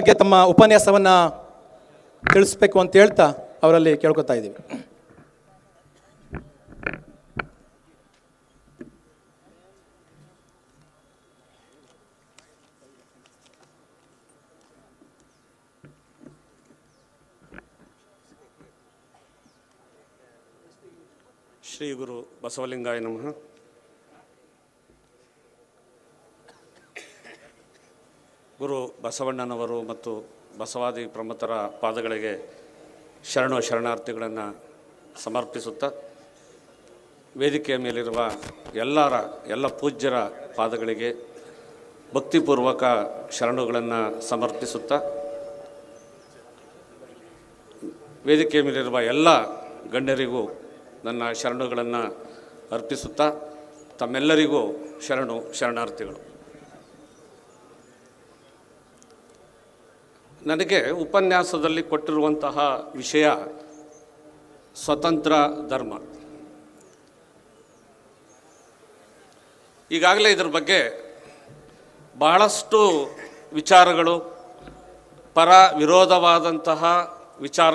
ಬಗ್ಗೆ ತಮ್ಮ ಉಪನ್ಯಾಸವನ್ನು ತಿಳಿಸ್ಬೇಕು ಅಂತ ಹೇಳ್ತಾ ಅವರಲ್ಲಿ ಕೇಳ್ಕೊತಾ ಇದ್ದೀವಿ. ಶ್ರೀ ಗುರು ಬಸವಲಿಂಗಾಯ ನಮಃ. ಗುರು ಬಸವಣ್ಣನವರು ಮತ್ತು ಬಸವಾದಿ ಪ್ರಮುಖರ ಪಾದಗಳಿಗೆ ಶರಣು ಶರಣಾರ್ಥಿಗಳನ್ನು ಸಮರ್ಪಿಸುತ್ತಾ ವೇದಿಕೆಯ ಮೇಲಿರುವ ಎಲ್ಲರ, ಎಲ್ಲ ಪೂಜ್ಯರ ಪಾದಗಳಿಗೆ ಭಕ್ತಿಪೂರ್ವಕ ಶರಣುಗಳನ್ನು ಸಮರ್ಪಿಸುತ್ತಾ ವೇದಿಕೆಯ ಮೇಲಿರುವ ಎಲ್ಲ ಗಣ್ಯರಿಗೂ ನನ್ನ ಶರಣುಗಳನ್ನು ಅರ್ಪಿಸುತ್ತಾ ತಮ್ಮೆಲ್ಲರಿಗೂ ಶರಣು ಶರಣಾರ್ಥಿಗಳು. ನನಗೆ ಉಪನ್ಯಾಸದಲ್ಲಿ ಕೊಟ್ಟಿರುವಂತಹ ವಿಷಯ ಸ್ವತಂತ್ರ ಧರ್ಮ. ಈಗಾಗಲೇ ಇದರ ಬಗ್ಗೆ ಬಹಳಷ್ಟು ವಿಚಾರಗಳು, ಪರ ವಿರೋಧವಾದಂತಹ ವಿಚಾರ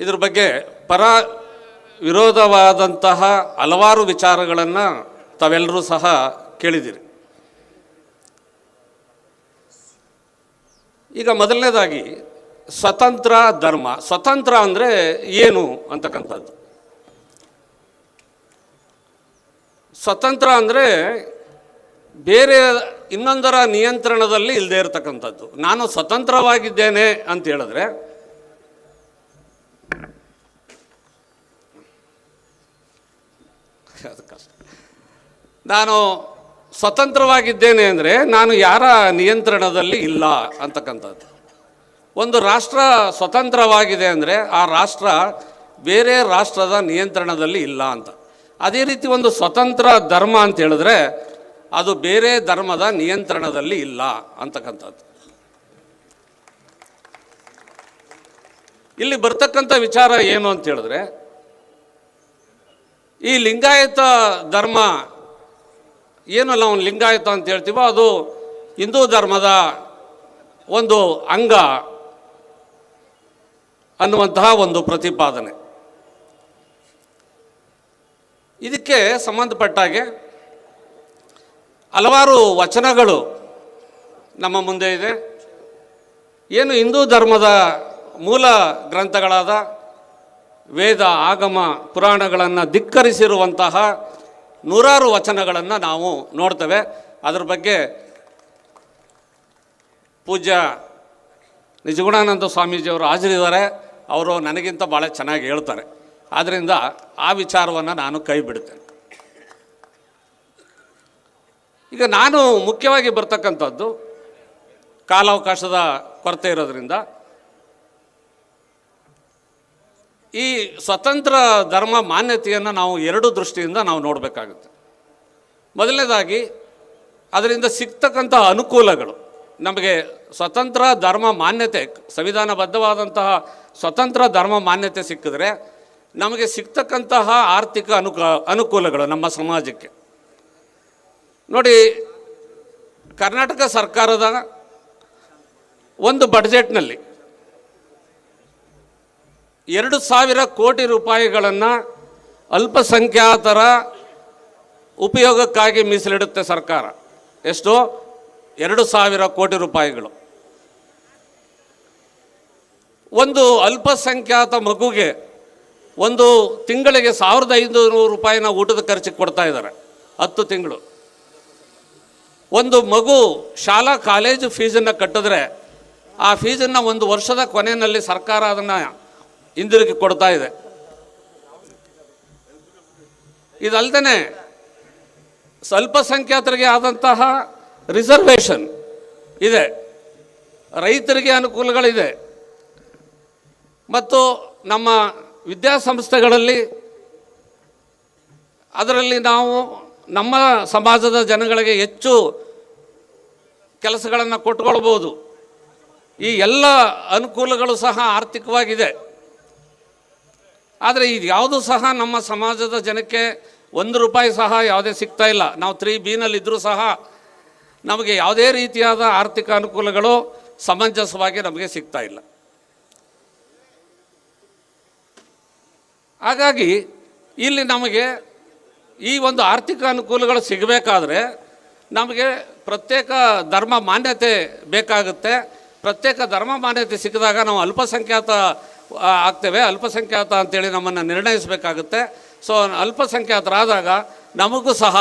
ಇದ್ರ ಬಗ್ಗೆ ಪರ ವಿರೋಧವಾದಂತಹ ಹಲವಾರು ವಿಚಾರಗಳನ್ನು ತಾವೆಲ್ಲರೂ ಸಹ ಕೇಳಿದಿರಿ ಈಗ ಮೊದಲನೇದಾಗಿ ಸ್ವತಂತ್ರ ಧರ್ಮ. ಸ್ವತಂತ್ರ ಅಂದರೆ ಏನು ಅಂತಕ್ಕಂಥದ್ದು? ಸ್ವತಂತ್ರ ಅಂದರೆ ಬೇರೆ ಇನ್ನೊಂದರ ನಿಯಂತ್ರಣದಲ್ಲಿ ಇಲ್ಲದೆ ಇರತಕ್ಕಂಥದ್ದು. ನಾನು ಸ್ವತಂತ್ರವಾಗಿದ್ದೇನೆ ಅಂತ ಹೇಳಿದ್ರೆ ನಾನು ಸ್ವತಂತ್ರವಾಗಿದ್ದೇನೆ ಅಂದರೆ ನಾನು ಯಾರ ನಿಯಂತ್ರಣದಲ್ಲಿ ಇಲ್ಲ ಅಂತಕ್ಕಂಥದ್ದು. ಒಂದು ರಾಷ್ಟ್ರ ಸ್ವತಂತ್ರವಾಗಿದೆ ಅಂದರೆ ಆ ರಾಷ್ಟ್ರ ಬೇರೆ ರಾಷ್ಟ್ರದ ನಿಯಂತ್ರಣದಲ್ಲಿ ಇಲ್ಲ ಅಂತ. ಅದೇ ರೀತಿ ಒಂದು ಸ್ವತಂತ್ರ ಧರ್ಮ ಅಂತ ಹೇಳಿದ್ರೆ ಅದು ಬೇರೆ ಧರ್ಮದ ನಿಯಂತ್ರಣದಲ್ಲಿ ಇಲ್ಲ ಅಂತಕ್ಕಂಥದ್ದು. ಇಲ್ಲಿ ಬರ್ತಕ್ಕಂಥ ವಿಚಾರ ಏನು ಅಂತ ಹೇಳಿದ್ರೆ ಈ ಲಿಂಗಾಯತ ಧರ್ಮ ಏನು ನಾವು ಲಿಂಗಾಯತ ಅಂತ ಹೇಳ್ತೀವೋ ಅದು ಹಿಂದೂ ಧರ್ಮದ ಒಂದು ಅಂಗ ಅನ್ನುವಂತಹ ಒಂದು ಪ್ರತಿಪಾದನೆ. ಇದಕ್ಕೆ ಸಂಬಂಧಪಟ್ಟಾಗೆ ಹಲವಾರು ವಚನಗಳು ನಮ್ಮ ಮುಂದೆ ಇದೆ. ಏನು ಹಿಂದೂ ಧರ್ಮದ ಮೂಲ ಗ್ರಂಥಗಳಾದ ವೇದ, ಆಗಮ, ಪುರಾಣಗಳನ್ನು ಧಿಕ್ಕರಿಸಿರುವಂತಹ ನೂರಾರು ವಚನಗಳನ್ನು ನಾವು ನೋಡ್ತೇವೆ. ಅದ್ರ ಬಗ್ಗೆ ಪೂಜ್ಯ ನಿಜಗುಣಾನಂದ ಸ್ವಾಮೀಜಿಯವರು ಹಾಜರಿದ್ದಾರೆ. ಅವರು ನನಗಿಂತ ಭಾಳ ಚೆನ್ನಾಗಿ ಹೇಳ್ತಾರೆ. ಆದ್ದರಿಂದ ಆ ವಿಚಾರವನ್ನು ನಾನು ಕೈ ಬಿಡ್ತೇನೆ. ಈಗ ನಾನು ಮುಖ್ಯವಾಗಿ ಬರ್ತಕ್ಕಂಥದ್ದು ಕಾಲಾವಕಾಶದ ಕೊರತೆ ಇರೋದ್ರಿಂದ ಈ ಸ್ವತಂತ್ರ ಧರ್ಮ ಮಾನ್ಯತೆಯನ್ನು ನಾವು ಎರಡು ದೃಷ್ಟಿಯಿಂದ ನಾವು ನೋಡಬೇಕಾಗುತ್ತೆ. ಮೊದಲನೇದಾಗಿ, ಅದರಿಂದ ಸಿಗ್ತಕ್ಕಂತಹ ಅನುಕೂಲಗಳು. ನಮಗೆ ಸ್ವತಂತ್ರ ಧರ್ಮ ಮಾನ್ಯತೆ, ಸಂವಿಧಾನಬದ್ಧವಾದಂತಹ ಸ್ವತಂತ್ರ ಧರ್ಮ ಮಾನ್ಯತೆ ಸಿಕ್ಕಿದ್ರೆ, ನಮಗೆ ಸಿಗ್ತಕ್ಕಂತಹ ಆರ್ಥಿಕ ಅನುಕ, ಅನುಕೂಲಗಳು ನಮ್ಮ ಸಮಾಜಕ್ಕೆ. ನೋಡಿ, ಕರ್ನಾಟಕ ಸರ್ಕಾರದ ಒಂದು ಬಡ್ಜೆಟ್ನಲ್ಲಿ ಎರಡು ಸಾವಿರ ಕೋಟಿ ರೂಪಾಯಿಗಳನ್ನು ಅಲ್ಪಸಂಖ್ಯಾತರ ಉಪಯೋಗಕ್ಕಾಗಿ ಮೀಸಲಿಡುತ್ತೆ ಸರ್ಕಾರ. ಎಷ್ಟು? ಎರಡು ಸಾವಿರ ಕೋಟಿ ರೂಪಾಯಿಗಳು. ಒಂದು ಅಲ್ಪಸಂಖ್ಯಾತ ಮಗುಗೆ ಒಂದು ತಿಂಗಳಿಗೆ ಸಾವಿರದ ಐನೂರು ರೂಪಾಯಿನ ಊಟದ ಖರ್ಚಿಗೆ ಕೊಡ್ತಾ ಇದ್ದಾರೆ. ಹತ್ತು ತಿಂಗಳು. ಒಂದು ಮಗು ಶಾಲಾ ಕಾಲೇಜು ಫೀಸನ್ನು ಕಟ್ಟಿದ್ರೆ ಆ ಫೀಸನ್ನು ಒಂದು ವರ್ಷದ ಕೊನೆಯಲ್ಲಿ ಸರ್ಕಾರ ಅದನ್ನು ಹಿಂದಿರುಗಿ ಕೊಡ್ತಾ ಇದೆ. ಇದಲ್ದೇ ಅಲ್ಪಸಂಖ್ಯಾತರಿಗೆ ಆದಂತಹ ರಿಸರ್ವೇಷನ್ ಇದೆ. ರೈತರಿಗೆ ಅನುಕೂಲಗಳಿದೆ. ಮತ್ತು ನಮ್ಮ ವಿದ್ಯಾಸಂಸ್ಥೆಗಳಲ್ಲಿ ಅದರಲ್ಲಿ ನಾವು ನಮ್ಮ ಸಮಾಜದ ಜನಗಳಿಗೆ ಹೆಚ್ಚು ಕೆಲಸಗಳನ್ನು ಕೊಟ್ಕೊಳ್ಬೋದು ಈ ಎಲ್ಲ ಅನುಕೂಲಗಳು ಸಹ ಆರ್ಥಿಕವಾಗಿದೆ. ಆದರೆ ಇದು ಯಾವುದೂ ಸಹ ನಮ್ಮ ಸಮಾಜದ ಜನಕ್ಕೆ ಒಂದು ರೂಪಾಯಿ ಸಹ ಯಾವುದೇ ಸಿಗ್ತಾ ಇಲ್ಲ. ನಾವು ತ್ರೀ ಬಿನಲ್ಲಿದ್ದರೂ ಸಹ ನಮಗೆ ಯಾವುದೇ ರೀತಿಯಾದ ಆರ್ಥಿಕ ಅನುಕೂಲಗಳು ಸಮಂಜಸವಾಗಿ ನಮಗೆ ಸಿಗ್ತಾ ಇಲ್ಲ. ಹಾಗಾಗಿ ಇಲ್ಲಿ ನಮಗೆ ಈ ಒಂದು ಆರ್ಥಿಕ ಅನುಕೂಲಗಳು ಸಿಗಬೇಕಾದ್ರೆ ನಮಗೆ ಪ್ರತ್ಯೇಕ ಧರ್ಮ ಮಾನ್ಯತೆ ಬೇಕಾಗುತ್ತೆ. ಪ್ರತ್ಯೇಕ ಧರ್ಮ ಮಾನ್ಯತೆ ಸಿಕ್ಕಿದಾಗ ನಾವು ಅಲ್ಪಸಂಖ್ಯಾತ ಆಗ್ತೇವೆ. ಅಲ್ಪಸಂಖ್ಯಾತ ಅಂತೇಳಿ ನಮ್ಮನ್ನು ನಿರ್ಣಯಿಸಬೇಕಾಗುತ್ತೆ. ಸೊ ಅಲ್ಪಸಂಖ್ಯಾತರಾದಾಗ ನಮಗೂ ಸಹ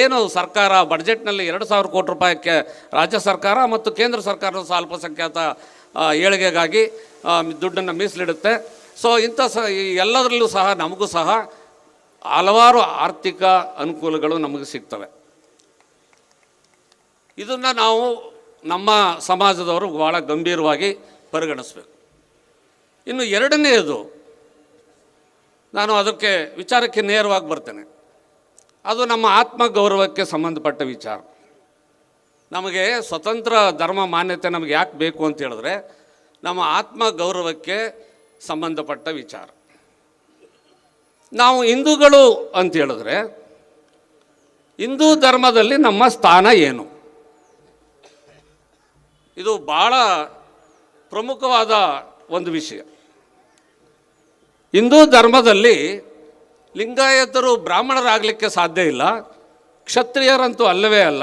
ಏನು ಸರ್ಕಾರ ಬಡ್ಜೆಟ್ನಲ್ಲಿ ಎರಡು ಸಾವಿರ ಕೋಟಿ ರೂಪಾಯಿಗೆ ರಾಜ್ಯ ಸರ್ಕಾರ ಮತ್ತು ಕೇಂದ್ರ ಸರ್ಕಾರದ ಸಹ ಅಲ್ಪಸಂಖ್ಯಾತ ಏಳಿಗೆಗಾಗಿ ದುಡ್ಡನ್ನು ಮೀಸಲಿಡುತ್ತೆ. ಸೊ ಇಂಥ ಸ ಎಲ್ಲದರಲ್ಲೂ ಸಹ ನಮಗೂ ಸಹ ಹಲವಾರು ಆರ್ಥಿಕ ಅನುಕೂಲಗಳು ನಮಗೆ ಸಿಗ್ತವೆ. ಇದನ್ನು ನಾವು ನಮ್ಮ ಸಮಾಜದವರು ಭಾಳ ಗಂಭೀರವಾಗಿ ಪರಿಗಣಿಸಬೇಕು. ಇನ್ನು ಎರಡನೆಯದು, ನಾನು ಅದಕ್ಕೆ ವಿಚಾರಕ್ಕೆ ನೇರವಾಗಿ ಬರ್ತೇನೆ. ಅದು ನಮ್ಮ ಆತ್ಮ ಗೌರವಕ್ಕೆ ಸಂಬಂಧಪಟ್ಟ ವಿಚಾರ. ನಮಗೆ ಸ್ವತಂತ್ರ ಧರ್ಮ ಮಾನ್ಯತೆ ನಮಗೆ ಯಾಕೆ ಬೇಕು ಅಂತ ಹೇಳಿದ್ರೆ, ನಮ್ಮ ಆತ್ಮ ಗೌರವಕ್ಕೆ ಸಂಬಂಧಪಟ್ಟ ವಿಚಾರ. ನಾವು ಹಿಂದೂಗಳು ಅಂತ ಹೇಳಿದ್ರೆ, ಹಿಂದೂ ಧರ್ಮದಲ್ಲಿ ನಮ್ಮ ಸ್ಥಾನ ಏನು? ಇದು ಭಾಳ ಪ್ರಮುಖವಾದ ಒಂದು ವಿಷಯ. ಹಿಂದೂ ಧರ್ಮದಲ್ಲಿ ಲಿಂಗಾಯತರು ಬ್ರಾಹ್ಮಣರಾಗಲಿಕ್ಕೆ ಸಾಧ್ಯ ಇಲ್ಲ, ಕ್ಷತ್ರಿಯರಂತೂ ಅಲ್ಲವೇ ಅಲ್ಲ,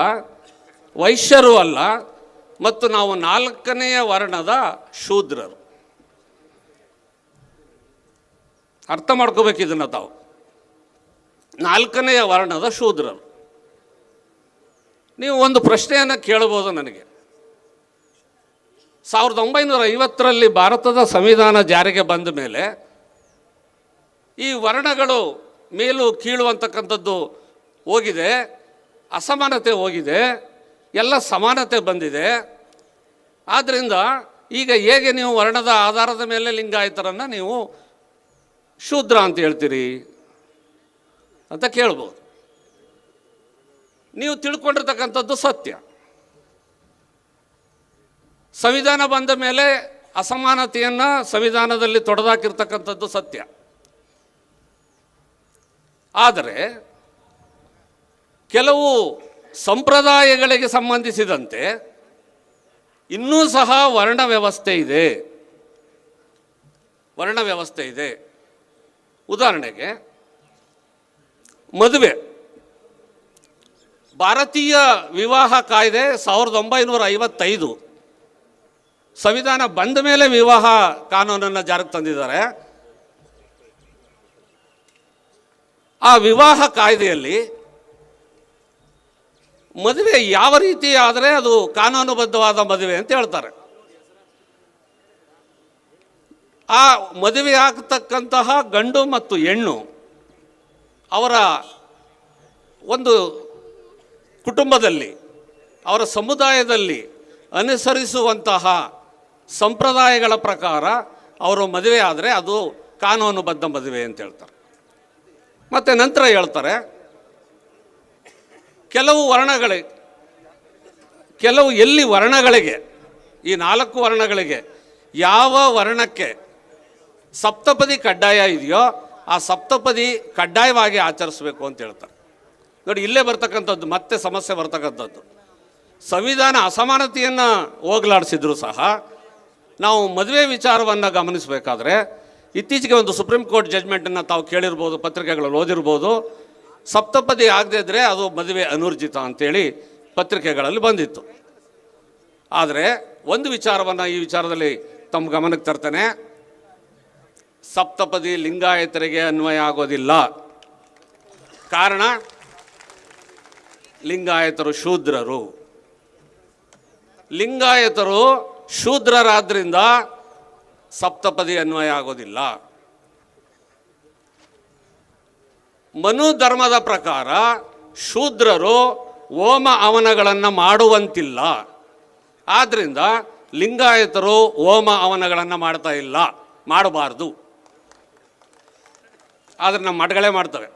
ವೈಶ್ಯರು ಅಲ್ಲ, ಮತ್ತು ನಾವು ನಾಲ್ಕನೆಯ ವರ್ಣದ ಶೂದ್ರರು. ಅರ್ಥ ಮಾಡ್ಕೋಬೇಕು ಇದನ್ನು ತಾವು. ನಾಲ್ಕನೆಯ ವರ್ಣದ ಶೂದ್ರರು. ನೀವು ಒಂದು ಪ್ರಶ್ನೆಯನ್ನು ಕೇಳಬಹುದು ನನಗೆ. ಸಾವಿರದ ಒಂಬೈನೂರ ಐವತ್ತರಲ್ಲಿ ಭಾರತದ ಸಂವಿಧಾನ ಜಾರಿಗೆ ಬಂದ ಮೇಲೆ ಈ ವರ್ಣಗಳು ಮೇಲು ಕೀಳು ಅಂತಕ್ಕಂಥದ್ದು ಹೋಗಿದೆ, ಅಸಮಾನತೆ ಹೋಗಿದೆ, ಎಲ್ಲ ಸಮಾನತೆ ಬಂದಿದೆ. ಆದ್ದರಿಂದ ಈಗ ಹೇಗೆ ನೀವು ವರ್ಣದ ಆಧಾರದ ಮೇಲೆ ಲಿಂಗಾಯತರನ್ನು ನೀವು ಶೂದ್ರ ಅಂತ ಹೇಳ್ತೀರಿ ಅಂತ ಕೇಳ್ಬೋದು. ನೀವು ತಿಳ್ಕೊಂಡಿರ್ತಕ್ಕಂಥದ್ದು ಸತ್ಯ. ಸಂವಿಧಾನ ಬಂದ ಮೇಲೆ ಅಸಮಾನತೆಯನ್ನು ಸಂವಿಧಾನದಲ್ಲಿ ತೊಡೆದಾಕಿರ್ತಕ್ಕಂಥದ್ದು ಸತ್ಯ. ಆದರೆ ಕೆಲವು ಸಂಪ್ರದಾಯಗಳಿಗೆ ಸಂಬಂಧಿಸಿದಂತೆ ಇನ್ನೂ ಸಹ ವರ್ಣ ವ್ಯವಸ್ಥೆ ಇದೆ. ವರ್ಣ ವ್ಯವಸ್ಥೆ ಇದೆ. ಉದಾಹರಣೆಗೆ ಮದುವೆ. ಭಾರತೀಯ ವಿವಾಹ ಕಾಯ್ದೆ ಸಾವಿರದ ಒಂಬೈನೂರ ಐವತ್ತೈದು. ಸಂವಿಧಾನ ಬಂದ ಮೇಲೆ ವಿವಾಹ ಕಾನೂನನ್ನು ಜಾರಿಗೆ ತಂದಿದ್ದಾರೆ. ಆ ವಿವಾಹ ಕಾಯ್ದೆಯಲ್ಲಿ ಮದುವೆ ಯಾವ ರೀತಿ ಆದರೆ ಅದು ಕಾನೂನುಬದ್ಧವಾದ ಮದುವೆ ಅಂತ ಹೇಳ್ತಾರೆ. ಆ ಮದುವೆ ಆಗ್ತಕ್ಕಂತಹ ಗಂಡು ಮತ್ತು ಹೆಣ್ಣು ಅವರ ಒಂದು ಕುಟುಂಬದಲ್ಲಿ, ಅವರ ಸಮುದಾಯದಲ್ಲಿ ಅನುಸರಿಸುವಂತಹ ಸಂಪ್ರದಾಯಗಳ ಪ್ರಕಾರ ಅವರು ಮದುವೆ ಆದರೆ ಅದು ಕಾನೂನುಬದ್ಧ ಮದುವೆ ಅಂತ ಹೇಳ್ತಾರೆ. ಮತ್ತು ನಂತರ ಹೇಳ್ತಾರೆ, ಕೆಲವು ವರ್ಣಗಳಿಗೆ ಕೆಲವು ಎಲ್ಲಿ ವರ್ಣಗಳಿಗೆ, ಈ ನಾಲ್ಕು ವರ್ಣಗಳಿಗೆ ಯಾವ ವರ್ಣಕ್ಕೆ ಸಪ್ತಪದಿ ಕಡ್ಡಾಯ ಇದೆಯೋ ಆ ಸಪ್ತಪದಿ ಕಡ್ಡಾಯವಾಗಿ ಆಚರಿಸಬೇಕು ಅಂತ ಹೇಳ್ತಾರೆ. ನೋಡಿ, ಇಲ್ಲೇ ಬರ್ತಕ್ಕಂಥದ್ದು, ಮತ್ತೆ ಸಮಸ್ಯೆ ಬರ್ತಕ್ಕಂಥದ್ದು. ಸಂವಿಧಾನ ಅಸಮಾನತೆಯನ್ನು ಹೋಗಲಾಡಿಸಿದ್ರು ಸಹ, ನಾವು ಮದುವೆ ವಿಚಾರವನ್ನು ಗಮನಿಸಬೇಕಾದ್ರೆ ಇತ್ತೀಚೆಗೆ ಒಂದು ಸುಪ್ರೀಂ ಕೋರ್ಟ್ ಜಜ್ಮೆಂಟನ್ನು ತಾವು ಕೇಳಿರ್ಬೋದು, ಪತ್ರಿಕೆಗಳಲ್ಲಿ ಓದಿರ್ಬೋದು. ಸಪ್ತಪದಿ ಆಗದೇ ಇದ್ದರೆ ಅದು ಮದುವೆ ಅನೂರ್ಜಿತ ಅಂತೇಳಿ ಪತ್ರಿಕೆಗಳಲ್ಲಿ ಬಂದಿತ್ತು. ಆದರೆ ಒಂದು ವಿಚಾರವನ್ನು ಈ ವಿಚಾರದಲ್ಲಿ ತಮ್ಮ ಗಮನಕ್ಕೆ ತರ್ತೇನೆ. ಸಪ್ತಪದಿ ಲಿಂಗಾಯತರಿಗೆ ಅನ್ವಯ ಆಗೋದಿಲ್ಲ. ಕಾರಣ, ಲಿಂಗಾಯತರು ಶೂದ್ರರು. ಲಿಂಗಾಯತರು ಶೂದ್ರರಾದ್ರಿಂದ ಸಪ್ತಪದಿ ಅನ್ವಯ ಆಗೋದಿಲ್ಲ. ಮನು ಧರ್ಮದ ಪ್ರಕಾರ ಶೂದ್ರರು ಓಮ ಅವನಗಳನ್ನು ಮಾಡುವಂತಿಲ್ಲ. ಆದ್ದರಿಂದ ಲಿಂಗಾಯತರು ಓಮ ಅವನಗಳನ್ನು ಮಾಡ್ತಾ ಇಲ್ಲ. ಮಾಡಬಾರ್ದು. ಆದರೆ ನಮ್ಮ ಮಠಗಳೇ ಮಾಡ್ತವೆ.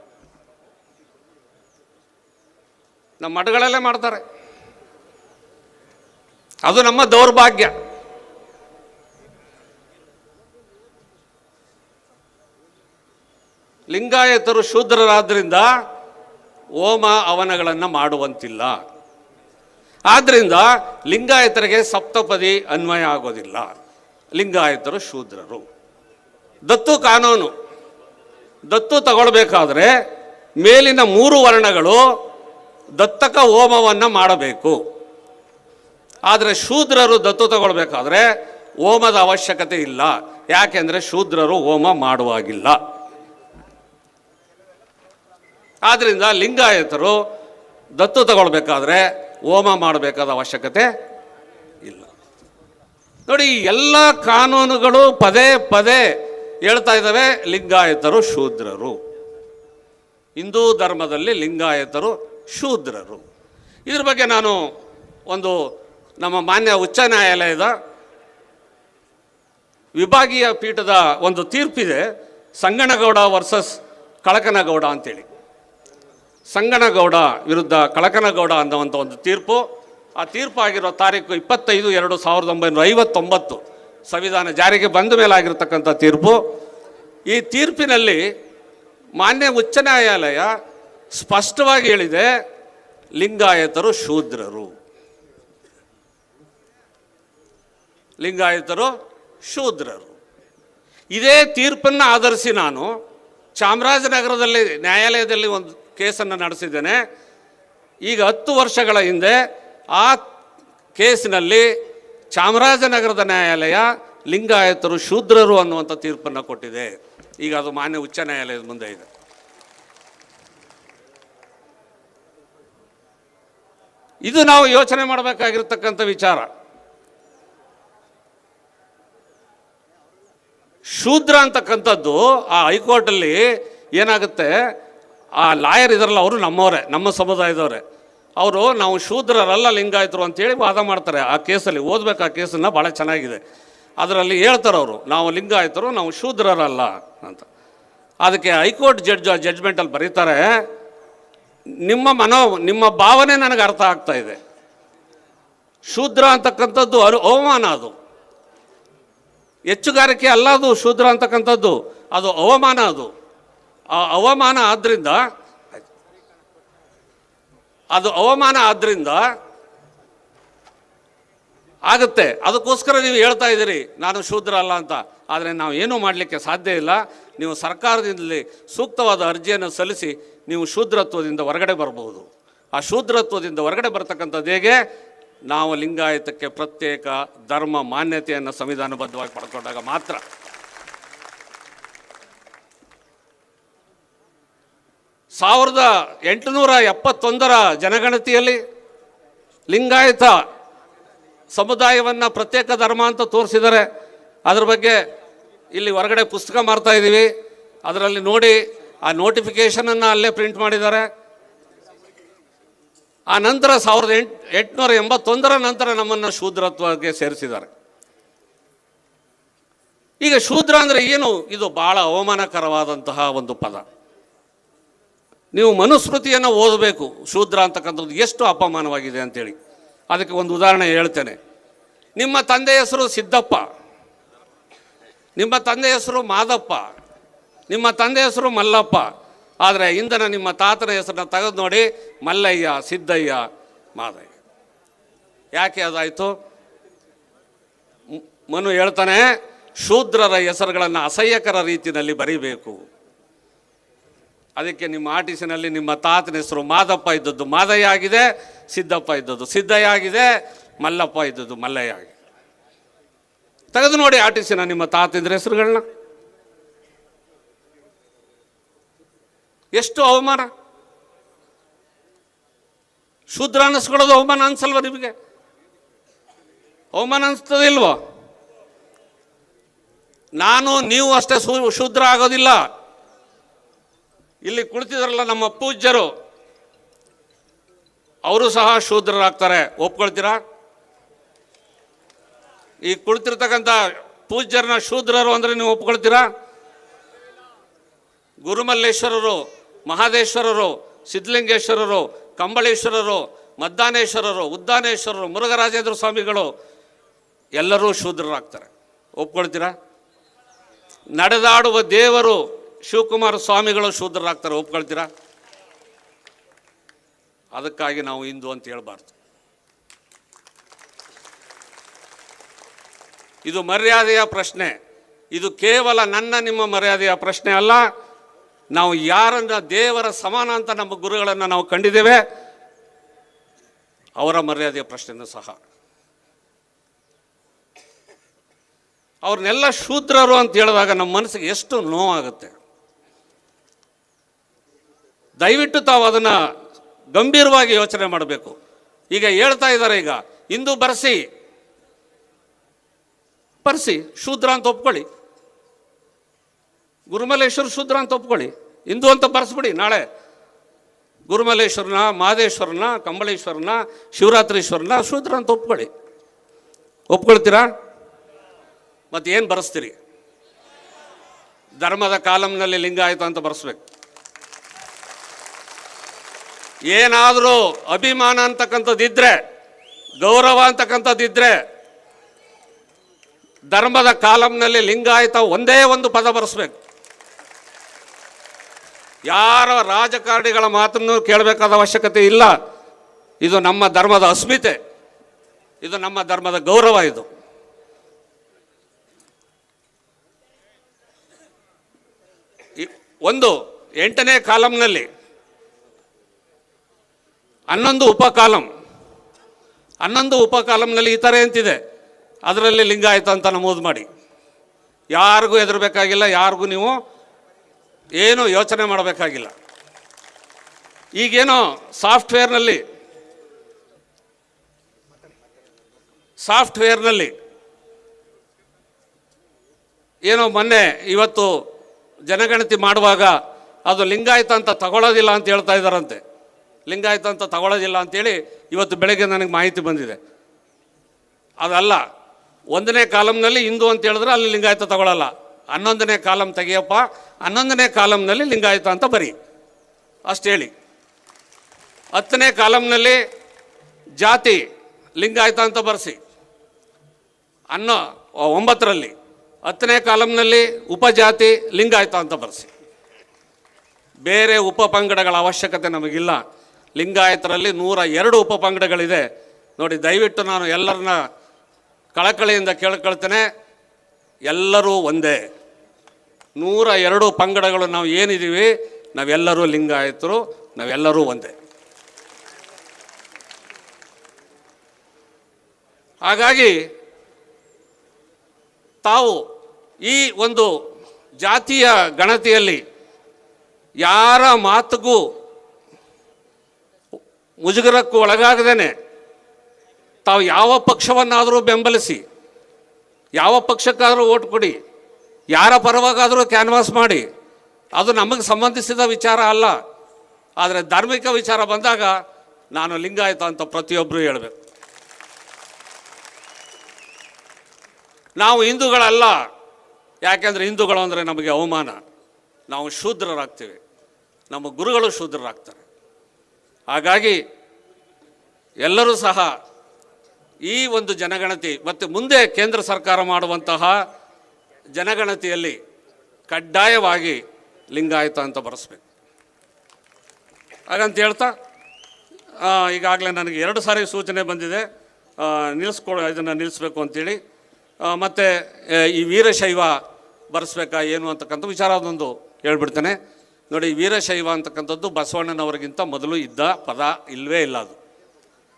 ನಮ್ಮ ಮಠಗಳಲ್ಲೇ ಮಾಡ್ತಾರೆ. ಅದು ನಮ್ಮ ದೌರ್ಭಾಗ್ಯ. ಲಿಂಗಾಯತರು ಶೂದ್ರರಾದ್ರಿಂದ ಹೋಮ ಅವನಗಳನ್ನು ಮಾಡುವಂತಿಲ್ಲ. ಆದ್ದರಿಂದ ಲಿಂಗಾಯತರಿಗೆ ಸಪ್ತಪದಿ ಅನ್ವಯ ಆಗೋದಿಲ್ಲ. ಲಿಂಗಾಯತರು ಶೂದ್ರರು. ದತ್ತು ಕಾನೂನು. ದತ್ತು ತಗೊಳ್ಬೇಕಾದ್ರೆ ಮೇಲಿನ ಮೂರು ವರ್ಣಗಳು ದತ್ತಕ ಹೋಮವನ್ನು ಮಾಡಬೇಕು. ಆದರೆ ಶೂದ್ರರು ದತ್ತು ತಗೊಳ್ಬೇಕಾದ್ರೆ ಹೋಮದ ಅವಶ್ಯಕತೆ ಇಲ್ಲ. ಯಾಕೆಂದರೆ ಶೂದ್ರರು ಹೋಮ ಮಾಡುವಾಗಿಲ್ಲ. ಆದ್ದರಿಂದ ಲಿಂಗಾಯತರು ದತ್ತು ತಗೊಳ್ಬೇಕಾದ್ರೆ ಹೋಮ ಮಾಡಬೇಕಾದ ಅವಶ್ಯಕತೆ ಇಲ್ಲ. ನೋಡಿ ಎಲ್ಲ ಕಾನೂನುಗಳು ಪದೇ ಪದೇ ಹೇಳ್ತಾ ಇದ್ದಾವೆ, ಲಿಂಗಾಯತರು ಶೂದ್ರರು. ಹಿಂದೂ ಧರ್ಮದಲ್ಲಿ ಲಿಂಗಾಯತರು ಶೂದ್ರರು. ಇದ್ರ ಬಗ್ಗೆ ನಾನು ಒಂದು ನಮ್ಮ ಮಾನ್ಯ ಉಚ್ಚ ನ್ಯಾಯಾಲಯದ ವಿಭಾಗೀಯ ಪೀಠದ ಒಂದು ತೀರ್ಪಿದೆ ಸಂಗಣಗೌಡ ವರ್ಸಸ್ ಕಳಕನಗೌಡ ಅಂತೇಳಿ. ಸಂಗನಗೌಡ ವಿರುದ್ಧ ಕಳಕನಗೌಡ ಅನ್ನುವಂಥ ಒಂದು ತೀರ್ಪು. ಆ ತೀರ್ಪು ಆಗಿರೋ ತಾರೀಕು ಇಪ್ಪತ್ತೈದು, ಎರಡು ಸಾವಿರದ ಒಂಬೈನೂರ ಐವತ್ತೊಂಬತ್ತು ಸಂವಿಧಾನ ಜಾರಿಗೆ ಬಂದ ಮೇಲೆ ಆಗಿರತಕ್ಕಂಥ ತೀರ್ಪು. ಈ ತೀರ್ಪಿನಲ್ಲಿ ಮಾನ್ಯ ಉಚ್ಚ ನ್ಯಾಯಾಲಯ ಸ್ಪಷ್ಟವಾಗಿ ಹೇಳಿದೆ, ಲಿಂಗಾಯತರು ಶೂದ್ರರು. ಲಿಂಗಾಯತರು ಶೂದ್ರರು. ಇದೇ ತೀರ್ಪನ್ನು ಆಧರಿಸಿ ನಾನು ಚಾಮರಾಜನಗರದಲ್ಲಿ, ನ್ಯಾಯಾಲಯದಲ್ಲಿ ಒಂದು ಕೇಸನ್ನು ನಡೆಸಿದ್ದೇನೆ. ಈಗ ಹತ್ತು ವರ್ಷಗಳ ಹಿಂದೆ ಆ ಕೇಸಿನಲ್ಲಿ ಚಾಮರಾಜನಗರದ ನ್ಯಾಯಾಲಯ ಲಿಂಗಾಯತರು ಶೂದ್ರರು ಅನ್ನುವಂಥ ತೀರ್ಪನ್ನು ಕೊಟ್ಟಿದೆ. ಈಗ ಅದು ಮಾನ್ಯ ಉಚ್ಚ ನ್ಯಾಯಾಲಯದ ಮುಂದೆ ಇದೆ. ಇದು ನಾವು ಯೋಚನೆ ಮಾಡಬೇಕಾಗಿರ್ತಕ್ಕಂಥ ವಿಚಾರ. ಶೂದ್ರ ಅಂತಕ್ಕಂಥದ್ದು ಆ ಹೈಕೋರ್ಟಲ್ಲಿ ಏನಾಗುತ್ತೆ? ಆ ಲಾಯರ್ ಇದಾರಲ್ಲ ಅವರು ನಮ್ಮವರೇ, ನಮ್ಮ ಸಮುದಾಯದವರೇ. ಅವರು ನಾವು ಶೂದ್ರರಲ್ಲ ಲಿಂಗಾಯಿತರು ಅಂತೇಳಿ ವಾದ ಮಾಡ್ತಾರೆ. ಆ ಕೇಸಲ್ಲಿ ಓದ್ಬೇಕು, ಆ ಕೇಸನ್ನು ಭಾಳ ಚೆನ್ನಾಗಿದೆ. ಅದರಲ್ಲಿ ಹೇಳ್ತಾರೆ ಅವರು, ನಾವು ಲಿಂಗಾಯಿತರು, ನಾವು ಶೂದ್ರರಲ್ಲ ಅಂತ. ಅದಕ್ಕೆ ಹೈಕೋರ್ಟ್ ಜಡ್ಜ್ ಜಡ್ಜ್ಮೆಂಟಲ್ಲಿ ಬರೀತಾರೆ, ನಿಮ್ಮ ಮನೋ, ನಿಮ್ಮ ಭಾವನೆ ನನಗೆ ಅರ್ಥ ಆಗ್ತಾ ಇದೆ. ಶೂದ್ರ ಅಂತಕ್ಕಂಥದ್ದು ಅರು, ಅವಮಾನ ಅದು. ಹೆಚ್ಚುಗಾರಿಕೆ ಅಲ್ಲ ಅದು, ಶೂದ್ರ ಅಂತಕ್ಕಂಥದ್ದು. ಅದು ಅವಮಾನ ಅದು. ಆ ಅವಮಾನ ಆದ್ದರಿಂದ ಅದು ಅವಮಾನ ಆದ್ದರಿಂದ ಆಗುತ್ತೆ. ಅದಕ್ಕೋಸ್ಕರ ನೀವು ಹೇಳ್ತಾ ಇದ್ದೀರಿ, ನಾನು ಶೂದ್ರ ಅಲ್ಲ ಅಂತ. ಆದರೆ ನಾವು ಏನೂ ಮಾಡಲಿಕ್ಕೆ ಸಾಧ್ಯ ಇಲ್ಲ. ನೀವು ಸರ್ಕಾರದಿಂದಲೇ ಸೂಕ್ತವಾದ ಅರ್ಜಿಯನ್ನು ಸಲ್ಲಿಸಿ ನೀವು ಶೂದ್ರತ್ವದಿಂದ ಹೊರಗಡೆ ಬರಬಹುದು. ಆ ಶೂದ್ರತ್ವದಿಂದ ಹೊರಗಡೆ ಬರ್ತಕ್ಕಂಥದ್ದು ಹೇಗೆ? ನಾವು ಲಿಂಗಾಯತಕ್ಕೆ ಪ್ರತ್ಯೇಕ ಧರ್ಮ ಮಾನ್ಯತೆಯನ್ನು ಸಂವಿಧಾನಬದ್ಧವಾಗಿ ಪಡ್ಕೊಂಡಾಗ ಮಾತ್ರ. ಸಾವಿರದ ಎಂಟುನೂರ ಎಪ್ಪತ್ತೊಂದರ ಜನಗಣತಿಯಲ್ಲಿ ಲಿಂಗಾಯತ ಸಮುದಾಯವನ್ನು ಪ್ರತ್ಯೇಕ ಧರ್ಮ ಅಂತ ತೋರಿಸಿದರೆ ಅದ್ರ ಬಗ್ಗೆ ಇಲ್ಲಿ ಹೊರಗಡೆ ಪುಸ್ತಕ ಮಾರ್ತಾ ಇದ್ದೀವಿ ಅದರಲ್ಲಿ ನೋಡಿ ಆ ನೋಟಿಫಿಕೇಷನನ್ನು ಅಲ್ಲೇ ಪ್ರಿಂಟ್ ಮಾಡಿದ್ದಾರೆ. ಆ ನಂತರ ಸಾವಿರದ ಎಂಟು, ಎಂಟುನೂರ ಎಂಬತ್ತೊಂದರ ನಂತರ ನಮ್ಮನ್ನು ಶೂದ್ರತ್ವಕ್ಕೆ ಸೇರಿಸಿದ್ದಾರೆ. ಈಗ ಶೂದ್ರ ಅಂದರೆ ಏನು? ಇದು ಭಾಳ ಅವಮಾನಕರವಾದಂತಹ ಒಂದು ಪದ. ನೀವು ಮನುಸ್ಮೃತಿಯನ್ನು ಓದಬೇಕು. ಶೂದ್ರ ಅಂತಕ್ಕಂಥದ್ದು ಎಷ್ಟು ಅಪಮಾನವಾಗಿದೆ ಅಂತೇಳಿ. ಅದಕ್ಕೆ ಒಂದು ಉದಾಹರಣೆ ಹೇಳ್ತೇನೆ. ನಿಮ್ಮ ತಂದೆ ಹೆಸರು ಸಿದ್ದಪ್ಪ. ನಿಮ್ಮ ತಂದೆ ಹೆಸರು ಮಾದಪ್ಪ. ನಿಮ್ಮ ತಂದೆ ಹೆಸರು ಮಲ್ಲಪ್ಪ. ಆದರೆ ಇಂದನ ನಿಮ್ಮ ತಾತನ ಹೆಸರನ್ನ ತೆಗೆದು ನೋಡಿ, ಮಲ್ಲಯ್ಯ, ಸಿದ್ದಯ್ಯ, ಮಾದಯ್ಯ. ಯಾಕೆ ಅದಾಯಿತು? ಮನು ಹೇಳ್ತಾನೆ, ಶೂದ್ರರ ಹೆಸರುಗಳನ್ನು ಅಸಹ್ಯಕರ ರೀತಿಯಲ್ಲಿ ಬರೀಬೇಕು. ಅದಕ್ಕೆ ನಿಮ್ಮ ಆರ್ಟಿಸಿನಲ್ಲಿ ನಿಮ್ಮ ತಾತನ ಹೆಸರು ಮಾದಪ್ಪ ಇದ್ದದ್ದು ಮಾದಯ್ಯ ಆಗಿದೆ ಸಿದ್ದಪ್ಪ ಇದ್ದದ್ದು ಸಿದ್ದಯ್ಯ ಆಗಿದೆ ಮಲ್ಲಪ್ಪ ಇದ್ದದ್ದು ಮಲ್ಲಯ್ಯ ಆಗಿದೆ ತೆಗೆದು ನೋಡಿ ಆರ್ಟಿಸಿನ ನಿಮ್ಮ ತಾತಂದ್ರ ಹೆಸರುಗಳನ್ನ. ಎಷ್ಟು ಅವಮಾನ. ಶೂದ್ರ ಅನ್ನಿಸ್ಕೊಳ್ಳೋದು ಅವಮಾನ ಅನ್ಸಲ್ವ ನಿಮಗೆ? ಅವಮಾನ ಅನಿಸ್ತದಿಲ್ವೋ ನಾನು, ನೀವು ಅಷ್ಟೇ ಶೂದ್ರ ಆಗೋದಿಲ್ಲ. ಇಲ್ಲಿ ಕುಳಿತಿದ್ರಲ್ಲ ನಮ್ಮ ಪೂಜ್ಯರು, ಅವರು ಸಹ ಶೂದ್ರರಾಗ್ತಾರೆ. ಒಪ್ಕೊಳ್ತೀರಾ? ಈ ಕುಳಿತಿರ್ತಕ್ಕಂಥ ಪೂಜ್ಯರನ್ನ ಶೂದ್ರರು ಅಂದರೆ ನೀವು ಒಪ್ಕೊಳ್ತೀರಾ? ಗುರುಮಲ್ಲೇಶ್ವರರು, ಮಹಾದೇಶ್ವರರು, ಸಿದ್ಧಲಿಂಗೇಶ್ವರರು, ಕಂಬಳೇಶ್ವರರು, ಮದ್ದಾನೇಶ್ವರರು, ಉದ್ದಾನೇಶ್ವರರು, ಮುರುಘರಾಜೇಂದ್ರ ಸ್ವಾಮಿಗಳು ಎಲ್ಲರೂ ಶೂದ್ರರಾಗ್ತಾರೆ. ಒಪ್ಕೊಳ್ತೀರಾ? ನಡೆದಾಡುವ ದೇವರು ಶಿವಕುಮಾರ ಸ್ವಾಮಿಗಳು ಶೂದ್ರರಾಗ್ತಾರೆ, ಒಪ್ಕೊಳ್ತೀರಾ? ಅದಕ್ಕಾಗಿ ನಾವು ಹಿಂದೂ ಅಂತ ಹೇಳ್ಬಾರ್ದು. ಇದು ಮರ್ಯಾದೆಯ ಪ್ರಶ್ನೆ. ಇದು ಕೇವಲ ನನ್ನ, ನಿಮ್ಮ ಮರ್ಯಾದೆಯ ಪ್ರಶ್ನೆ ಅಲ್ಲ. ನಾವು ಯಾರನ್ನ ದೇವರ ಸಮಾನ ಅಂತ ನಮ್ಮ ಗುರುಗಳನ್ನು ನಾವು ಕಂಡಿದ್ದೇವೆ, ಅವರ ಮರ್ಯಾದೆಯ ಪ್ರಶ್ನೆಯೂ ಸಹ. ಅವ್ರನ್ನೆಲ್ಲ ಶೂದ್ರರು ಅಂತ ಹೇಳಿದಾಗ ನಮ್ಮ ಮನಸ್ಸಿಗೆ ಎಷ್ಟು ನೋವಾಗುತ್ತೆ. ದಯವಿಟ್ಟು ತಾವು ಅದನ್ನು ಗಂಭೀರವಾಗಿ ಯೋಚನೆ ಮಾಡಬೇಕು. ಈಗ ಹೇಳ್ತಾ ಇದ್ದಾರೆ ಈಗ, ಇಂದು ಬರೆಸಿ. ಬರ್ಸಿ, ಶೂದ್ರ ಅಂತ ಒಪ್ಕೊಳ್ಳಿ. ಗುರುಮಲೇಶ್ವರ ಶೂದ್ರ ಅಂತ ಒಪ್ಕೊಳ್ಳಿ. ಇಂದು ಅಂತ ಬರ್ಸ್ಬಿಡಿ, ನಾಳೆ. ಗುರುಮಲೇಶ್ವರನ ಮಹದೇಶ್ವರನ ಕಂಬಳೇಶ್ವರನ, ಶಿವರಾತ್ರೀಶ್ವರನ ಶೂದ್ರ ಅಂತ ಒಪ್ಕೊಳ್ಳಿ. ಒಪ್ಕೊಳ್ತೀರಾ? ಮತ್ತೇನು ಬರೆಸ್ತೀರಿ? ಧರ್ಮದ ಕಾಲಂನಲ್ಲಿ ಲಿಂಗಾಯತ ಅಂತ ಬರೆಸ್ಬೇಕು. ಏನಾದರೂ ಅಭಿಮಾನ ಅಂತಕ್ಕಂಥದ್ದಿದ್ರೆ, ಗೌರವ ಅಂತಕ್ಕಂಥದ್ದಿದ್ರೆ, ಧರ್ಮದ ಕಾಲಂನಲ್ಲಿ ಲಿಂಗಾಯತ ಒಂದೇ ಒಂದು ಪದ ಬರೆಸ್ಬೇಕು. ಯಾರ ರಾಜಕಾರಣಿಗಳ ಮಾತನ್ನು ಕೇಳಬೇಕಾದ ಅವಶ್ಯಕತೆ ಇಲ್ಲ. ಇದು ನಮ್ಮ ಧರ್ಮದ ಅಸ್ಮಿತೆ. ಇದು ನಮ್ಮ ಧರ್ಮದ ಗೌರವ ಇದು. ಒಂದು ಎಂಟನೇ ಕಾಲಂನಲ್ಲಿ ಹನ್ನೊಂದು ಉಪಕಾಲಂ. ಹನ್ನೊಂದು ಉಪಕಾಲಂನಲ್ಲಿ ಈ ಥರ ಅಂತಿದೆ ಅದರಲ್ಲಿ ಲಿಂಗಾಯತ ಅಂತ ನಮೂದು ಮಾಡಿ. ಯಾರಿಗೂ ಹೆದರಬೇಕಾಗಿಲ್ಲ, ಯಾರಿಗೂ ನೀವು ಏನು ಯೋಚನೆ ಮಾಡಬೇಕಾಗಿಲ್ಲ. ಈಗೇನೋ ಸಾಫ್ಟ್ವೇರ್ನಲ್ಲಿ ಸಾಫ್ಟ್ವೇರ್ನಲ್ಲಿ ಏನೋ ಮೊನ್ನೆ ಇವತ್ತು ಜನಗಣತಿ ಮಾಡುವಾಗ ಅದು ಲಿಂಗಾಯತ ಅಂತ ತಗೊಳ್ಳೋದಿಲ್ಲ ಅಂತ ಹೇಳ್ತಾ ಇದ್ದಾರಂತೆ. ಲಿಂಗಾಯತ ಅಂತ ತಗೊಳ್ಳೋದಿಲ್ಲ ಅಂತೇಳಿ ಇವತ್ತು ಬೆಳಗ್ಗೆ ನನಗೆ ಮಾಹಿತಿ ಬಂದಿದೆ. ಅದಲ್ಲ, ಒಂದನೇ ಕಾಲಂನಲ್ಲಿ ಹಿಂದೂ ಅಂತ ಹೇಳಿದ್ರೆ ಅಲ್ಲಿ ಲಿಂಗಾಯತ ತಗೊಳ್ಳಲ್ಲ ಹನ್ನೊಂದನೇ ಕಾಲಂ ತೆಗಿಯಪ್ಪ, ಹನ್ನೊಂದನೇ ಕಾಲಂನಲ್ಲಿ ಲಿಂಗಾಯತ ಅಂತ ಬರಿ. ಅಷ್ಟು ಹೇಳಿ. ಹತ್ತನೇ ಕಾಲಂನಲ್ಲಿ ಜಾತಿ, ಲಿಂಗಾಯತ ಅಂತ ಬರೆಸಿ. ಅನ್ನೋ ಒಂಬತ್ತರಲ್ಲಿ. ಹತ್ತನೇ ಕಾಲಂನಲ್ಲಿ ಉಪಜಾತಿ, ಲಿಂಗಾಯತ ಅಂತ ಬರೆಸಿ. ಬೇರೆ ಉಪ ಪಂಗಡಗಳ ಅವಶ್ಯಕತೆ ನಮಗಿಲ್ಲ. ಲಿಂಗಾಯತರಲ್ಲಿ ನೂರ ಎರಡು ಉಪಪಂಗಡಗಳಿದೆ ನೋಡಿ, ದಯವಿಟ್ಟು ನಾನು ಎಲ್ಲರನ್ನ ಕಳಕಳಿಯಿಂದ ಕೇಳ್ಕೊಳ್ತೇನೆ. ಎಲ್ಲರೂ ಒಂದೇ. ನೂರ ಎರಡು ಪಂಗಡಗಳು ನಾವು ಏನಿದ್ದೀವಿ ನಾವೆಲ್ಲರೂ ಲಿಂಗಾಯತರು, ನಾವೆಲ್ಲರೂ ಒಂದೇ. ಹಾಗಾಗಿ, ತಾವು ಈ ಒಂದು ಜಾತಿಯ ಗಣತಿಯಲ್ಲಿ ಯಾರ ಮಾತಿಗೂ ಮುಜುಗರಕ್ಕೂ ಒಳಗಾಗದೇನೆ. ತಾವು ಯಾವ ಪಕ್ಷವನ್ನಾದರೂ ಬೆಂಬಲಿಸಿ, ಯಾವ ಪಕ್ಷಕ್ಕಾದರೂ ಓಟ್ ಕೊಡಿ, ಯಾರ ಪರವಾಗಾದರೂ ಕ್ಯಾನ್ವಾಸ್ ಮಾಡಿ, ಅದು ನಮಗೆ ಸಂಬಂಧಿಸಿದ ವಿಚಾರ ಅಲ್ಲ. ಆದರೆ ಧಾರ್ಮಿಕ ವಿಚಾರ ಬಂದಾಗ ನಾನು ಲಿಂಗಾಯತ ಅಂತ ಪ್ರತಿಯೊಬ್ಬರೂ ಹೇಳಬೇಕು. ನಾವು ಹಿಂದೂಗಳಲ್ಲ, ಯಾಕೆಂದರೆ ಹಿಂದೂಗಳು ಅಂದರೆ ನಮಗೆ ಅವಮಾನ. ನಾವು ಶೂದ್ರರಾಗ್ತೀವಿ. ನಮ್ಮ ಗುರುಗಳು ಶೂದ್ರರಾಗ್ತಾರೆ. ಹಾಗಾಗಿ ಎಲ್ಲರೂ ಸಹ ಈ ಒಂದು ಜನಗಣತಿ ಮತ್ತು ಮುಂದೆ ಕೇಂದ್ರ ಸರ್ಕಾರ ಮಾಡುವಂತಹ ಜನಗಣತಿಯಲ್ಲಿ ಕಡ್ಡಾಯವಾಗಿ ಲಿಂಗಾಯತ ಅಂತ ಬರೆಸ್ಬೇಕು. ಹಾಗಂತ ಹೇಳ್ತಾ ಈಗಾಗಲೇ ನನಗೆ ಎರಡು ಸಾರಿ ಸೂಚನೆ ಬಂದಿದೆ. ನಿಲ್ಲಿಸ್ಕೊ, ಇದನ್ನು ನಿಲ್ಲಿಸ್ಬೇಕು ಅಂತೇಳಿ. ಮತ್ತು ಈ ವೀರಶೈವ ಬರೆಸ್ಬೇಕಾ, ಏನು ಅಂತಕ್ಕಂಥ ವಿಚಾರ ಅದೊಂದು ಹೇಳ್ಬಿಡ್ತೇನೆ. ನೋಡಿ, ವೀರಶೈವ ಅಂತಕ್ಕಂಥದ್ದು ಬಸವಣ್ಣನವರಿಗಿಂತ ಮೊದಲು ಇದ್ದ ಪದ ಇಲ್ಲವೇ ಇಲ್ಲ ಅದು.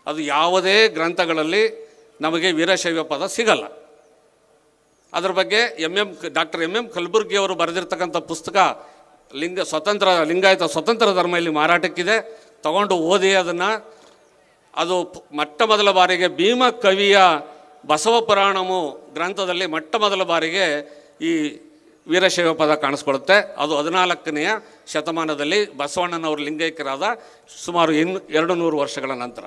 ಅದು ಯಾವುದೇ ಗ್ರಂಥಗಳಲ್ಲಿ ನಮಗೆ ವೀರಶೈವ ಪದ ಸಿಗಲ್ಲ. ಅದರ ಬಗ್ಗೆ M M doctor M M Kalburgi ಅವರು ಬರೆದಿರ್ತಕ್ಕಂಥ ಪುಸ್ತಕ ಲಿಂಗ ಸ್ವತಂತ್ರ, ಲಿಂಗಾಯತ ಸ್ವತಂತ್ರ ಧರ್ಮ ಇಲ್ಲಿ ಮಾರಾಟಕ್ಕಿದೆ. ತಗೊಂಡು ಓದಿ ಅದನ್ನು. ಅದು ಮೊಟ್ಟ ಮೊದಲ ಬಾರಿಗೆ ಭೀಮ ಕವಿಯ ಬಸವ ಪುರಾಣಮು ಗ್ರಂಥದಲ್ಲಿ ಮೊಟ್ಟ ಮೊದಲ ಬಾರಿಗೆ ಈ ವೀರಶೈವ ಪದ ಕಾಣಿಸ್ಕೊಳ್ಳುತ್ತೆ. ಅದು ಹದಿನಾಲ್ಕನೆಯ ಶತಮಾನದಲ್ಲಿ ಬಸವಣ್ಣನವರು ಲಿಂಗೈಕ್ಯರಾದ ಸುಮಾರು ಇನ್ನು ಎರಡು ನೂರು ವರ್ಷಗಳ ನಂತರ.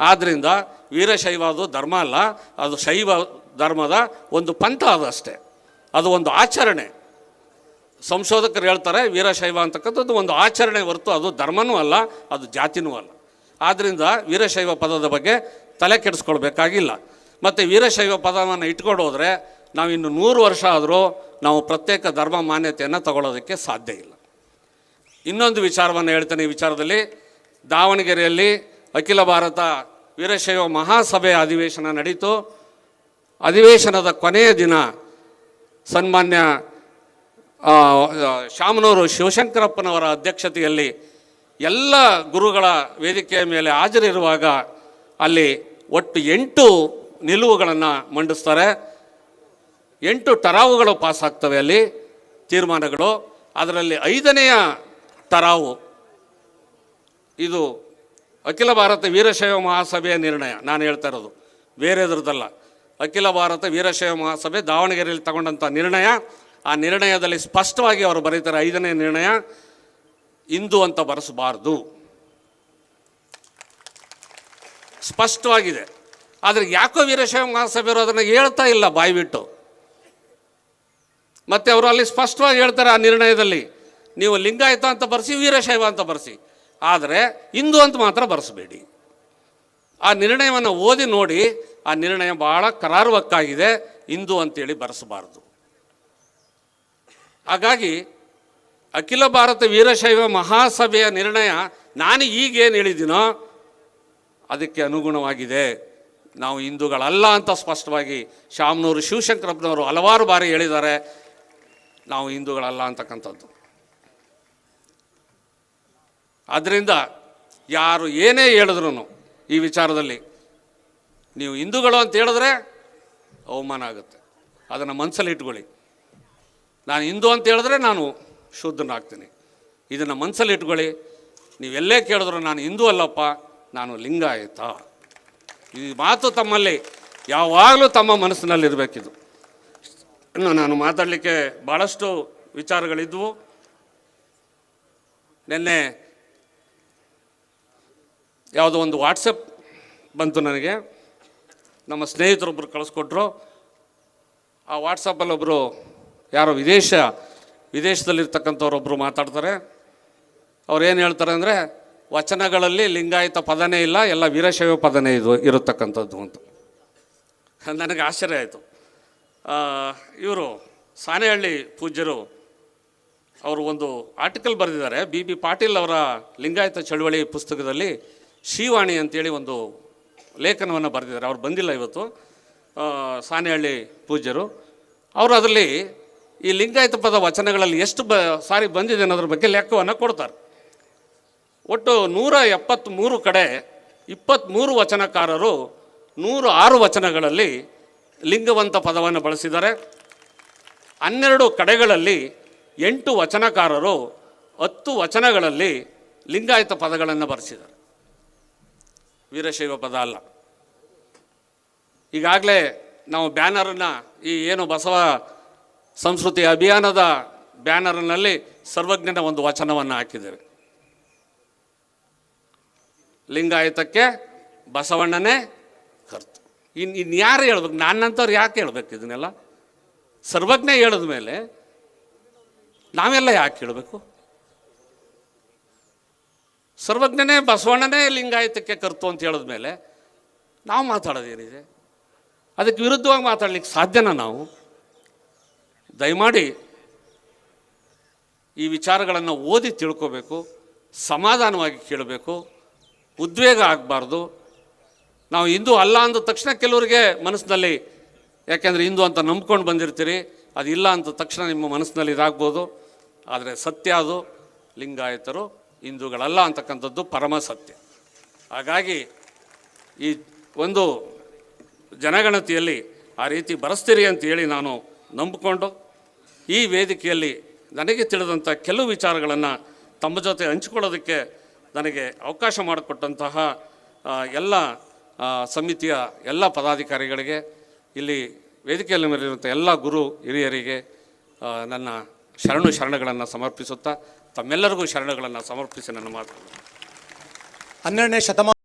ಆದ್ದರಿಂದ ವೀರಶೈವ ಅದು ಧರ್ಮ ಅಲ್ಲ, ಅದು ಶೈವ ಧರ್ಮದ ಒಂದು ಪಂಥ ಅದು ಅಷ್ಟೇ. ಅದು ಒಂದು ಆಚರಣೆ. ಸಂಶೋಧಕರು ಹೇಳ್ತಾರೆ ವೀರಶೈವ ಅಂತಕ್ಕಂಥದ್ದು ಒಂದು ಆಚರಣೆ ಹೊರತು ಅದು ಧರ್ಮನೂ ಅಲ್ಲ, ಅದು ಜಾತಿನೂ ಅಲ್ಲ. ಆದ್ದರಿಂದ ವೀರಶೈವ ಪದದ ಬಗ್ಗೆ ತಲೆ ಕೆಡಿಸ್ಕೊಳ್ಬೇಕಾಗಿಲ್ಲ. ಮತ್ತು ವೀರಶೈವ ಪದವನ್ನು ಇಟ್ಕೊಂಡು ಹೋದರೆ ನಾವು ಇನ್ನು ನೂರು ವರ್ಷ ಆದರೂ ನಾವು ಪ್ರತ್ಯೇಕ ಧರ್ಮ ಮಾನ್ಯತೆಯನ್ನು ತಗೊಳ್ಳೋದಕ್ಕೆ ಸಾಧ್ಯ ಇಲ್ಲ. ಇನ್ನೊಂದು ವಿಚಾರವನ್ನು ಹೇಳ್ತೇನೆ. ಈ ವಿಚಾರದಲ್ಲಿ ದಾವಣಗೆರೆಯಲ್ಲಿ ಅಖಿಲ ಭಾರತ ವೀರಶೈವ ಮಹಾಸಭೆಯ ಅಧಿವೇಶನ ನಡೀತು. ಅಧಿವೇಶನದ ಕೊನೆಯ ದಿನ ಸನ್ಮಾನ್ಯ ಶಾಮನೂರು ಶಿವಶಂಕರಪ್ಪನವರ ಅಧ್ಯಕ್ಷತೆಯಲ್ಲಿ ಎಲ್ಲ ಗುರುಗಳ ವೇದಿಕೆಯ ಮೇಲೆ ಹಾಜರಿರುವಾಗ ಅಲ್ಲಿ ಒಟ್ಟು ಎಂಟು ನಿಲುವುಗಳನ್ನು ಮಂಡಿಸ್ತಾರೆ. ಎಂಟು ಟರಾವುಗಳು ಪಾಸ್ ಆಗ್ತವೆ ಅಲ್ಲಿ ತೀರ್ಮಾನಗಳು. ಅದರಲ್ಲಿ ಐದನೆಯ ಟರಾವು ಇದು ಅಖಿಲ ಭಾರತ ವೀರಶೈವ ಮಹಾಸಭೆಯ ನಿರ್ಣಯ. ನಾನು ಹೇಳ್ತಾ ಇರೋದು. ಬೇರೆದ್ರದ್ದಲ್ಲ. ಅಖಿಲ ಭಾರತ ವೀರಶೈವ ಮಹಾಸಭೆ ದಾವಣಗೆರೆಯಲ್ಲಿ ತಗೊಂಡಂಥ ನಿರ್ಣಯ. ಆ ನಿರ್ಣಯದಲ್ಲಿ ಸ್ಪಷ್ಟವಾಗಿ ಅವರು ಬರೀತಾರೆ ಐದನೇ ನಿರ್ಣಯ, ಇಂದು ಅಂತ ಬರೆಸಬಾರ್ದು. ಸ್ಪಷ್ಟವಾಗಿದೆ. ಆದರೆ ಯಾಕೋ ವೀರಶೈವ ಮಹಾಸಭೆಯವರು ಅದನ್ನು ಹೇಳ್ತಾ ಇಲ್ಲ ಬಾಯ್ಬಿಟ್ಟು. ಮತ್ತು ಅವರು ಅಲ್ಲಿ ಸ್ಪಷ್ಟವಾಗಿ ಹೇಳ್ತಾರೆ ಆ ನಿರ್ಣಯದಲ್ಲಿ. ನೀವು ಲಿಂಗಾಯತ ಅಂತ ಬರೆಸಿ, ವೀರಶೈವ ಅಂತ ಬರೆಸಿ. ಆದರೆ ಹಿಂದೂ ಅಂತ ಮಾತ್ರ ಬರೆಸಬೇಡಿ. ಆ ನಿರ್ಣಯವನ್ನು ಓದಿ ನೋಡಿ, ಆ ನಿರ್ಣಯ ಭಾಳ ಕರಾರುವಕ್ಕಾಗಿದೆ, ಹಿಂದೂ ಅಂತೇಳಿ ಬರೆಸಬಾರ್ದು. ಹಾಗಾಗಿ ಅಖಿಲ ಭಾರತ ವೀರಶೈವ ಮಹಾಸಭೆಯ ನಿರ್ಣಯ ನಾನು ಈಗೇನು ಹೇಳಿದ್ದೀನೋ ಅದಕ್ಕೆ ಅನುಗುಣವಾಗಿದೆ. ನಾವು ಹಿಂದೂಗಳಲ್ಲ ಅಂತ ಸ್ಪಷ್ಟವಾಗಿ ಶಾಮನೂರು ಶಿವಶಂಕರಪ್ಪನವರು ಹಲವಾರು ಬಾರಿ ಹೇಳಿದ್ದಾರೆ. ನಾವು ಹಿಂದೂಗಳಲ್ಲ ಅಂತಕ್ಕಂಥದ್ದು. ಆದ್ದರಿಂದ ಯಾರು ಏನೇ ಹೇಳಿದ್ರು ಈ ವಿಚಾರದಲ್ಲಿ ನೀವು ಹಿಂದೂಗಳು ಅಂತ ಹೇಳಿದ್ರೆ ಅವಮಾನ ಆಗುತ್ತೆ. ಅದನ್ನು ಮನಸ್ಸಲ್ಲಿ ಇಟ್ಕೊಳ್ಳಿ. ನಾನು ಹಿಂದೂ ಅಂತ ಹೇಳಿದ್ರೆ ನಾನು ಶುದ್ಧನಾಗ್ತೀನಿ. ಇದನ್ನು ಮನಸ್ಸಲ್ಲಿ ಇಟ್ಕೊಳ್ಳಿ. ನೀವೆಲ್ಲೇ ಕೇಳಿದ್ರು ನಾನು ಹಿಂದೂ ಅಲ್ಲಪ್ಪ, ನಾನು ಲಿಂಗಾಯತ. ಈ ಮಾತು ತಮ್ಮಲ್ಲಿ ಯಾವಾಗಲೂ ತಮ್ಮ ಮನಸ್ಸಿನಲ್ಲಿರಬೇಕಿದು ಇನ್ನು ನಾನು ಮಾತಾಡಲಿಕ್ಕೆ ಭಾಳಷ್ಟು ವಿಚಾರಗಳಿದ್ವು. ನಿನ್ನೆ ಯಾವುದೋ ಒಂದು ವಾಟ್ಸಪ್ ಬಂತು ನನಗೆ. ನಮ್ಮ ಸ್ನೇಹಿತರೊಬ್ಬರು ಕಳಿಸ್ಕೊಟ್ರು. ಆ ವಾಟ್ಸಪ್ಪಲ್ಲಿ ಒಬ್ಬರು ಯಾರೋ ವಿದೇಶ ವಿದೇಶದಲ್ಲಿರ್ತಕ್ಕಂಥವ್ರೊಬ್ಬರು ಮಾತಾಡ್ತಾರೆ. ಅವ್ರು ಏನು ಹೇಳ್ತಾರೆ ಅಂದರೆ, ವಚನಗಳಲ್ಲಿ ಲಿಂಗಾಯತ ಪದನೇ ಇಲ್ಲ, ಎಲ್ಲ ವೀರಶೈವ ಪದನೇ ಇದು, ಇರತಕ್ಕಂಥದ್ದು ಅಂತ. ನನಗೆ ಆಶ್ಚರ್ಯ ಆಯಿತು. ಇವರು ಸಾನೆಹಳ್ಳಿ ಪೂಜ್ಯರು, ಅವರು ಒಂದು ಆರ್ಟಿಕಲ್ ಬರೆದಿದ್ದಾರೆ. ಬಿ ಬಿ ಪಾಟೀಲ್ ಅವರ ಲಿಂಗಾಯತ ಚಳುವಳಿ ಪುಸ್ತಕದಲ್ಲಿ ಶ್ರೀವಾಣಿ ಅಂತೇಳಿ ಒಂದು ಲೇಖನವನ್ನು ಬರೆದಿದ್ದಾರೆ. ಅವ್ರು ಬಂದಿಲ್ಲ ಇವತ್ತು. ಸಾನೆಹಳ್ಳಿ ಪೂಜ್ಯರು. ಅವರು ಅದರಲ್ಲಿ ಈ ಲಿಂಗಾಯತ ಪದ ವಚನಗಳಲ್ಲಿ ಎಷ್ಟು ಬ, ಸಾರಿ ಬಂದಿದೆ ಅನ್ನೋದ್ರ ಬಗ್ಗೆ ಲೆಕ್ಕವನ್ನು ಕೊಡ್ತಾರೆ. ಒಟ್ಟು ನೂರ ಎಪ್ಪತ್ತ್ಮೂರು ಕಡೆ ಇಪ್ಪತ್ತ್ಮೂರು ವಚನಕಾರರು ನೂರು ಆರು ವಚನಗಳಲ್ಲಿ ಲಿಂಗವಂತ ಪದವನ್ನು ಬಳಸಿದ್ದಾರೆ. ಹನ್ನೆರಡು ಕಡೆಗಳಲ್ಲಿ ಎಂಟು ವಚನಕಾರರು ಹತ್ತು ವಚನಗಳಲ್ಲಿ ಲಿಂಗಾಯತ ಪದಗಳನ್ನು ಬರೆಸಿದ್ದಾರೆ. ವೀರಶೈವ ಪದ ಅಲ್ಲ. ಈಗಾಗಲೇ ನಾವು ಬ್ಯಾನರನ್ನು ಈ ಏನು ಬಸವ ಸಂಸ್ಕೃತಿ ಅಭಿಯಾನದ ಬ್ಯಾನರ್ನಲ್ಲಿ ಸರ್ವಜ್ಞನ ಒಂದು ವಚನವನ್ನು ಹಾಕಿದ್ದೇವೆ ಲಿಂಗಾಯತಕ್ಕೆ ಬಸವಣ್ಣನೇ ಕರ್ತು. ಇನ್ನು ಇನ್ನು ಯಾರು ಹೇಳ್ಬೇಕು? ನನ್ನಂಥವ್ರು ಯಾಕೆ ಹೇಳ್ಬೇಕು ಇದನ್ನೆಲ್ಲ? ಸರ್ವಜ್ಞ ಹೇಳಿದ ಮೇಲೆ ನಾವೆಲ್ಲ ಯಾಕೆ ಹೇಳಬೇಕು? ಸರ್ವಜ್ಞನೇ ಬಸವಣ್ಣನೇ ಲಿಂಗಾಯತಕ್ಕೆ ಕರ್ತು ಅಂತ ಹೇಳಿದ ಮೇಲೆ ನಾವು ಮಾತಾಡೋದೇನಿದೆ ಅದಕ್ಕೆ ವಿರುದ್ಧವಾಗಿ ಮಾತಾಡ್ಲಿಕ್ಕೆ ಸಾಧ್ಯನಾ ನಾವು? ದಯಮಾಡಿ ಈ ವಿಚಾರಗಳನ್ನು ಓದಿ ತಿಳ್ಕೋಬೇಕು, ಸಮಾಧಾನವಾಗಿ ಕೇಳಬೇಕು, ಉದ್ವೇಗ ಆಗಬಾರ್ದು. ನಾವು ಹಿಂದೂ ಅಲ್ಲ ಅಂದ ತಕ್ಷಣ ಕೆಲವರಿಗೆ ಮನಸ್ಸಿನಲ್ಲಿ, ಯಾಕೆಂದರೆ ಹಿಂದೂ ಅಂತ ನಂಬ್ಕೊಂಡು ಬಂದಿರ್ತೀರಿ ಅದು ಇಲ್ಲ ಅಂತ ತಕ್ಷಣ ನಿಮ್ಮ ಮನಸ್ಸಿನಲ್ಲಿ ಇದಾಗ್ಬೋದು. ಆದರೆ ಸತ್ಯ ಅದು, ಲಿಂಗಾಯತರು ಹಿಂದೂಗಳಲ್ಲ ಅಂತಕ್ಕಂಥದ್ದು ಪರಮ ಸತ್ಯ. ಹಾಗಾಗಿ ಈ ಒಂದು ಜನಗಣತಿಯಲ್ಲಿ ಆ ರೀತಿ ಬರೆಸ್ತೀರಿ ಅಂತೇಳಿ ನಾನು ನಂಬಿಕೊಂಡು ಈ ವೇದಿಕೆಯಲ್ಲಿ ನನಗೆ ತಿಳಿದಂಥ ಕೆಲವು ವಿಚಾರಗಳನ್ನು ತಮ್ಮ ಜೊತೆ ಹಂಚಿಕೊಳ್ಳೋದಕ್ಕೆ ನನಗೆ ಅವಕಾಶ ಮಾಡಿಕೊಟ್ಟಂತಹ ಎಲ್ಲ ಸಮಿತಿಯ ಎಲ್ಲ ಪದಾಧಿಕಾರಿಗಳಿಗೆ, ಇಲ್ಲಿ ವೇದಿಕೆಯಲ್ಲಿ ಮೇಲಿರುವಂಥ ಎಲ್ಲ ಗುರು ಹಿರಿಯರಿಗೆ ನನ್ನ ಶರಣು ಶರಣಗಳನ್ನು ಸಮರ್ಪಿಸುತ್ತಾ ತಮ್ಮೆಲ್ಲರಿಗೂ ಶರಣಗಳನ್ನು ಸಮರ್ಪಿಸಿ ನನ್ನ ಮಾತು. ಹನ್ನೆರಡನೇ ಶತಮಾನ